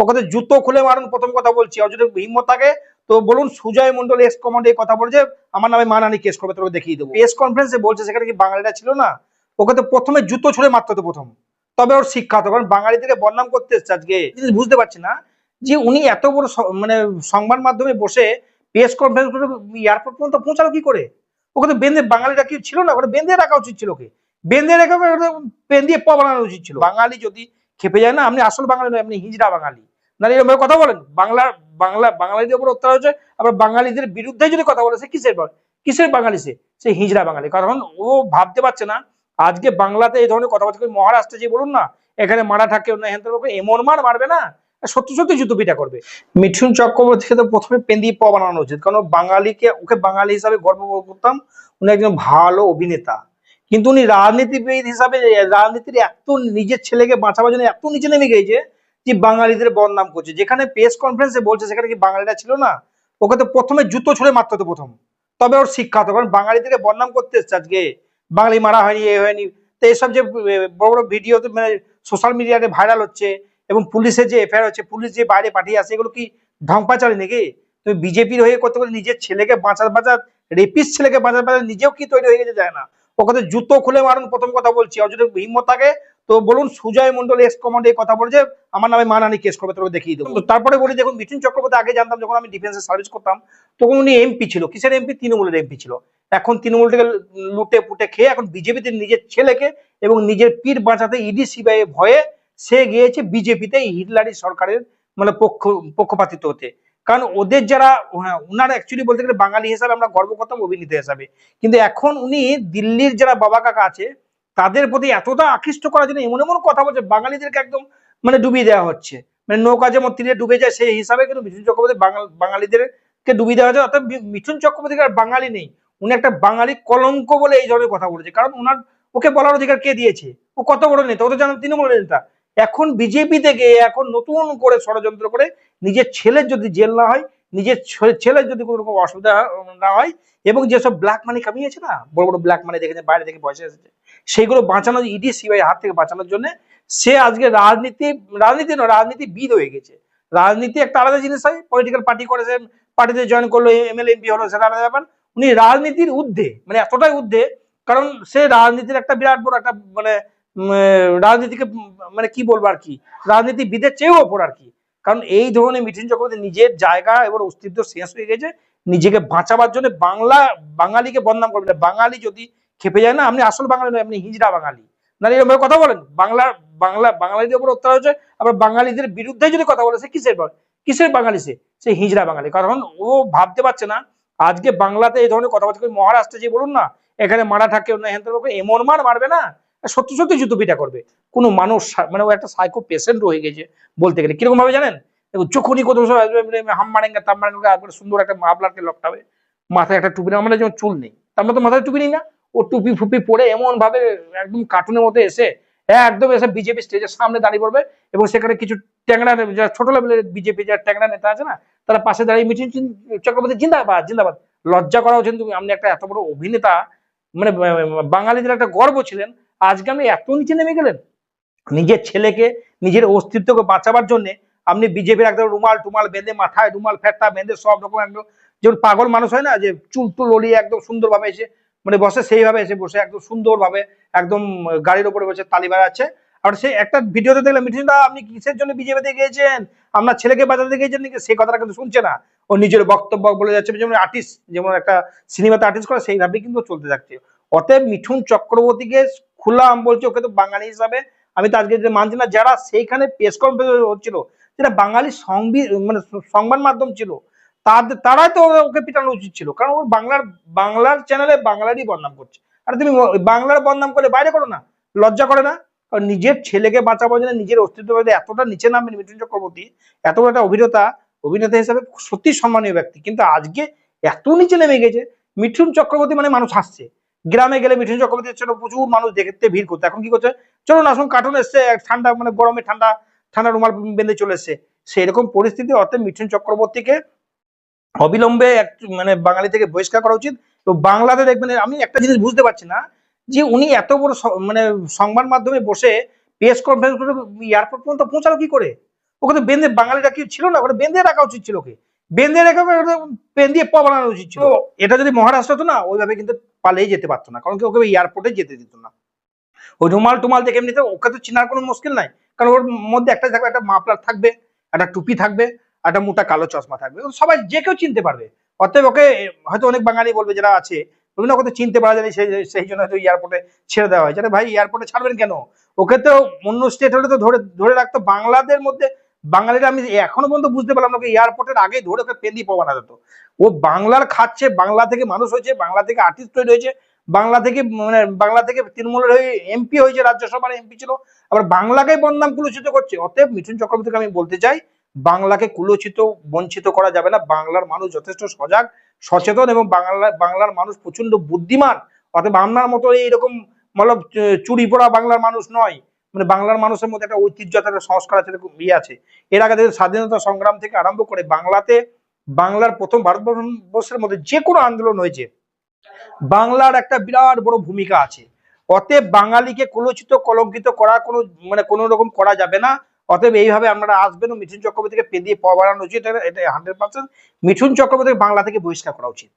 ওকে জুতো খুলে মারুন, প্রথম কথা বলছি। যদি হিম্মত থাকে, তো বলুন, সুজয় মন্ডল এক্স কমান্ড এই কথা বলছে, আমার নামে মানানি কেস করবে তোকে দেখিয়ে দেবো। প্রেস কনফারেন্সে বলছে, সেখানে কি বাঙালিরা ছিল না? ওকে তো প্রথমে জুতো ছুড়ে মারতে হতো প্রথম। তবে ওর শিক্ষা হতো, কারণ বাঙালিদেরকে বদনাম করতে এসছে আজকে। জিনিস বুঝতে পারছি না, যে উনি এত বড় মানে সংবাদ মাধ্যমে বসে প্রেস কনফারেন্স করে এয়ারপোর্ট পর্যন্ত পৌঁছালো কি করে? ওকে তো বেঁধে বাঙালিরা কি ছিল না? ওখানে বেঁধে রাখা উচিত ছিল ওকে। বেঁধে রেখে পেন দিয়ে প বানানো উচিত ছিল। বাঙালি যদি খেপে যায় না, আপনি আসল বাঙালি নয়, আপনি হিজড়া বাঙালি। না এরকম ভাবে কথা বলেন। বাংলা বাংলা, বাঙালিদের উপর অত্যাচার হচ্ছে, আবার বাঙালিদের বিরুদ্ধে যদি কথা বলে, সে কিসের কিসের বাঙালি সে? সে হিজড়া বাঙালি। কারণ ও ভাবতে পারছে না, আজকে বাংলাতে এই ধরনের কথাবার্তা মহারাষ্ট্রে যে বলুন না, এখানে মারাঠা কেউ না হেন এমন মার মারবে না সত্যি সত্যি যুদ্ধ পিঠা করবে। মিঠুন চক্রবর্তীকে তো প্রথমে পেন্দি প বানানো উচিত, কারণ বাঙালিকে, ওকে বাঙালি হিসাবে গর্ব করতাম, উনি একজন ভালো অভিনেতা। কিন্তু উনি রাজনীতিবিদ হিসাবে, রাজনীতির এত নিজের ছেলেকে বাঁচাবার জন্য এত নিচে নেমে গেছে যে বাঙালিদের বদনাম করছে? যেখানে প্রেস কনফারেন্সে বলছে, সেখানে কি বাঙালিরা ছিল না? ওকে তো প্রথমে জুতো ছুড়ে মারতে হতো প্রথম। তবে ওর শিক্ষা হতো, কারণ বাঙালিদেরকে বদনাম করতে এসছে আজকে। বাঙালি মারা হয়নি, এ হয়নি। তো এইসব যে বড় বড় ভিডিও মানে সোশ্যাল মিডিয়াতে ভাইরাল হচ্ছে, এবং পুলিশের যে এফআইআর হচ্ছে, পুলিশ যে বাইরে পাঠিয়ে আসে, এগুলো কি পাচালি নাকি? তুমি বিজেপির হয়ে করতে করতে নিজের ছেলেকে বাঁচার বাঁচার রেপিস ছেলেকে বাঁচার বাঁচার নিজেও কি তৈরি হয়ে গেছে যায় না। তো জুতো খুলে মারুন, প্রথম কথা বলছি। যদি হিম্মত থাকে তো বলুন সুজয় মন্ডল এক্স কমান্ড এই কথা বলছে আমার নামে মানানি কেস করবে তোকে দেখিয়ে দেবো। তারপরে বলি দেখুন মিঠুন চক্রবর্তী আগে জানতাম যখন আমি ডিফেন্সে সার্ভিস করতাম তখন উনি এমপি ছিল কিসের এমপি তৃণমূলের এমপি ছিল। এখন তৃণমূল থেকে লুটে পুটে খেয়ে এখন বিজেপিতে নিজের ছেলেকে এবং নিজের পীর বাঁচাতে ইডি সিবিআই ভয়ে সে গিয়েছে বিজেপিতে হিটলারি সরকারের মানে পক্ষ পক্ষপাতিত্ব হতে। কারণ ওদের যারা হ্যাঁ, ওনারা অ্যাকচুয়ালি বলতে গেলে বাঙালি হিসাবে আমরা গর্ব করতাম অভিনেতা হিসাবে। কিন্তু এখন উনি দিল্লির যারা বাবা কাকা আছে তাদের প্রতি এতটা আকৃষ্ট করার জন্য এমন এমন কথা বলছে, বাঙালিদেরকে একদম মানে ডুবিয়ে দেওয়া হচ্ছে। মানে নৌকা যেমন তীরে ডুবে যায়, সেই হিসাবে কিন্তু মিঠুন চক্রবর্তী বাঙাল, বাঙালিদেরকে ডুবিয়ে দেওয়া হচ্ছে। অর্থাৎ মিঠুন চক্রবর্তী আর বাঙালি নেই। উনি একটা বাঙালি কলঙ্ক বলে এই ধরনের কথা বলেছে। কারণ ওনার, ওকে বলার অধিকার কে দিয়েছে? ও কত বড় নেতা, ও তো জানেন তৃণমূলের নেতা। এখন বিজেপি থেকে এখন নতুন করে ষড়যন্ত্র করে নিজের ছেলের যদি জেল না হয় নিজের ছেলের যদি কোনো রকম অসুবিধা না হয়, এবং যেসব ব্ল্যাক মানি কামিয়েছে না, বড় বড় ব্ল্যাক মানি দেখেছে, বাইরে থেকে পয়সা এসেছে সেগুলো বাঁচানোর ইডি সিবিআই হাত থেকে বাঁচানোর জন্য সে আজকে রাজনীতি রাজনীতি নয়, রাজনীতিবিদ হয়ে গেছে। রাজনীতি একটা আলাদা জিনিস হয় পলিটিক্যাল পার্টি করেছে পার্টিতে জয়েন করল এমএলএ এমপি হলো, সেটা আলাদা ব্যাপার। উনি রাজনীতির ঊর্ধ্বে মানে এতটাই ঊর্ধ্বে, কারণ সে রাজনীতির একটা বিরাট বড় একটা মানে রাজনীতিকে মানে কি বলব আর কি, রাজনীতিবিদের চেয়েও ওপর আর কি। কারণ এই ধরনের মিঠুন চক্রবর্তী নিজের জায়গা এবার অস্তিত্ব শেষ হয়ে গেছে, নিজেকে বাঁচাবার জন্য বাংলা, বাঙালিকে বদনাম করবেন বাঙালি যদি খেপে যায় না, আপনি আসল বাঙালি নয়, আপনি হিজড়া বাঙালি। না এরকম কথা বলেন। বাংলা বাংলা, বাঙালিদের উপর অত্যাচার হচ্ছে, আবার বাঙালিদের বিরুদ্ধে যদি কথা বলে, সে কিসের কিসের বাঙালি সে? সে হিজড়া বাঙালি। কারণ ও ভাবতে পারছে না, আজকে বাংলাতে এই ধরনের কথাবার্তা মহারাষ্ট্রে যে বলুন না, এখানে মারাঠা কেউ না হেন এমন মার মারবে না, সত্যি সত্যি যুদ্ধ পিঠা করবে। কোনো মানুষ মানে ও একটা সাইকো পেশেন্ট হয়ে গেছে বলতে গেলে। কীরকম ভাবে জানেন? দেখুন যখনই কোথাও সব মানে হাম মারেঙ্গা, তাম মারেঙ্গা সুন্দর একটা মাফলারকে লকটাবে মাথায় একটা টুপি আমাদের যেমন চুল নেই। আমরা তো মাথায় টুপি নেই না। ও টুপি ফুপি পরে এমন ভাবে একদম কার্টুনের মতো এসে, একদম এসে বিজেপি স্টেজের সামনে দাঁড়িয়ে পড়বে এবং সেখানে কিছু ট্যাংরা যারা ছোট লেভেলের বিজেপি যারা ট্যাংরা নেতা আছে না, তারা পাশে দাঁড়িয়ে চিন- চক্রবর্তী জিন্দাবাদ জিন্দাবাদ। লজ্জা করা উচিত আপনি একটা এত বড় অভিনেতা মানে বাঙালিদের একটা গর্ব ছিলেন। আজকে আপনি এত নিচে নেমে গেলেন। নিজের ছেলেকে, নিজের অস্তিত্বকে বাঁচাবার জন্য আপনি বিজেপির একদম রুমাল টুমাল বেঁধে মাথায় রুমাল ফেটা বেঁধে সব রকম একদম যেমন পাগল মানুষ হয় না যে চুল টুল ওলিয়ে একদম সুন্দরভাবে এসে মানে বসে সেইভাবে এসে বসে একদম সুন্দরভাবে একদম গাড়ির উপরে বসে তালি বাজাচ্ছে। আর সে একটা ভিডিওতে দেখলাম মিঠুনদা আপনি কিসের জন্য বিজেপিতে গিয়েছেন? আপনার ছেলেকে বাজাতে গিয়েছেন নাকি? সেই কথাটা কিন্তু শুনছে না। ও নিজের বক্তব্য বলে যাচ্ছে, যেমন আর্টিস্ট যেমন একটা সিনেমাতে আর্টিস্ট করে সেইভাবেই কিন্তু চলতে থাকছে। অতএব মিঠুন চক্রবর্তীকে খুললাম বলছে, ওকে তো বাঙালি হিসাবে আমি তো আজকে মানছি না, যারা সেইখানে প্রেস কনফারেন্স হচ্ছিল, যেটা বাঙালি সংবি মানে সংবাদ মাধ্যম ছিল তাদের তারাই তো ওকে পিটানো উচিত ছিল। কারণ ওর বাংলার বাংলার চ্যানেলে বাংলারই বদনাম করছে। আর তুমি বাংলার বদনাম করে বাইরে করো না, লজ্জা করে না। কারণ নিজের ছেলেকে বাঁচাবার জন্য নিজের অস্তিত্ব এতটা নিচে নামবেন মিঠুন চক্রবর্তী এত একটা অভিনেতা অভিনেতা হিসাবে সত্যি সম্মানীয় ব্যক্তি। কিন্তু আজকে এত নিচে নেমে গেছে, মিঠুন চক্রবর্তী মানে মানুষ হাসছে। গ্রামে গেলে মিঠুন চক্রবর্তীর জন্য প্রচুর মানুষ দেখতে ভিড় করতো। এখন কি করছে? চলুন, আসুন কার্টুন এসছে ঠান্ডা মানে গরমে ঠান্ডা ঠান্ডা রুমাল বেঁধে চলে এসছে। সেরকম পরিস্থিতি, অর্থাৎ মিঠুন চক্রবর্তীকে অবিলম্বে এক মানে বাঙালি থেকে বহিষ্কার করা উচিত। তো বাংলাতে দেখবেন, আমি একটা জিনিস বুঝতে পারছি না, যে উনি এত বড় মানে সংবাদ মাধ্যমে বসে প্রেস কনফারেন্স করে এয়ারপোর্ট পর্যন্ত পৌঁছালো কি করে? তো বেঁধে বাঙালিটা কি ছিল না? ওটা বেঁধে রাখা উচিত ছিল ওকে। বেঁধে রেখে পেন দিয়ে প বানানো উচিত ছিল। এটা যদি মহারাষ্ট্র হতো না ওইভাবে কিন্তু পালিয়ে যেতে পারতো না কারণ কি ওকে এয়ারপোর্টে যেতে দিত না। ওই রুমাল টুমাল দেখে এমনিতে ওকে তো চেনার কোনো মুশকিল নাই কারণ ওর মধ্যে একটা থাকবে একটা মাফলার থাকবে একটা টুপি থাকবে একটা মোটা কালো চশমা থাকবে সবাই যে কেউ চিনতে পারবে। অতএব ওকে হয়তো অনেক বাঙালি বলবে যারা আছে বিভিন্ন কথা চিনতে পারা যায় সেই সেই জন্য হয়তো এয়ারপোর্টে ছেড়ে দেওয়া হয়েছে। আরে ভাই এয়ারপোর্টে ছাড়বেন কেন? ওকে তো অন্য স্টেট হলে তো ধরে ধরে রাখতো বাংলাদের মধ্যে বাঙালিরা আমি এখনও পর্যন্ত বুঝতে পারলাম ওকে এয়ারপোর্টের আগে ধরে ওকে পেন্দি পাওয়ানো যেত ও বাংলার খাচ্ছে, বাংলা থেকে মানুষ হয়েছে, বাংলা থেকে আর্টিস্ট তৈরি হয়েছে, বাংলা থেকে মানে বাংলা থেকে তৃণমূলের হয়ে এমপি হয়েছে, রাজ্যসভার এমপি ছিল। আবার বাংলাকে বদনাম কুলুচিত করছে। অতএব মিঠুন চক্রবর্তীকে আমি বলতে চাই, বাংলাকে কুলচিত বঞ্চিত করা যাবে না। বাংলার মানুষ যথেষ্ট সজাগ, সচেতন এবং বাংলা, বাংলার মানুষ প্রচণ্ড বুদ্ধিমান। অতএব আপনার মতো এইরকম মতলব চুরি পড়া বাংলার মানুষ নয়। মানে বাংলার মানুষের মধ্যে একটা ঐতিহ্য, একটা সংস্কার আছে ইয়ে আছে। এর আগে স্বাধীনতা সংগ্রাম থেকে আরম্ভ করে বাংলাতে বাংলার প্রথম ভারতবর্ষের মধ্যে যে কোনো আন্দোলন হয়েছে, বাংলার একটা বিরাট বড় ভূমিকা আছে। অতএব বাঙালিকে কুলচিত কলঙ্কিত করা কোনো মানে কোনো রকম করা যাবে না। অতএব এইভাবে আপনারা আসবেন মিঠুন চক্রবর্তীকে পেদিয়ে পাওয়া বাড়ানো উচিত, এটা হান্ড্রেড পার্সেন্ট মিঠুন চক্রবর্তীকে বাংলা থেকে বহিষ্কার করা উচিত।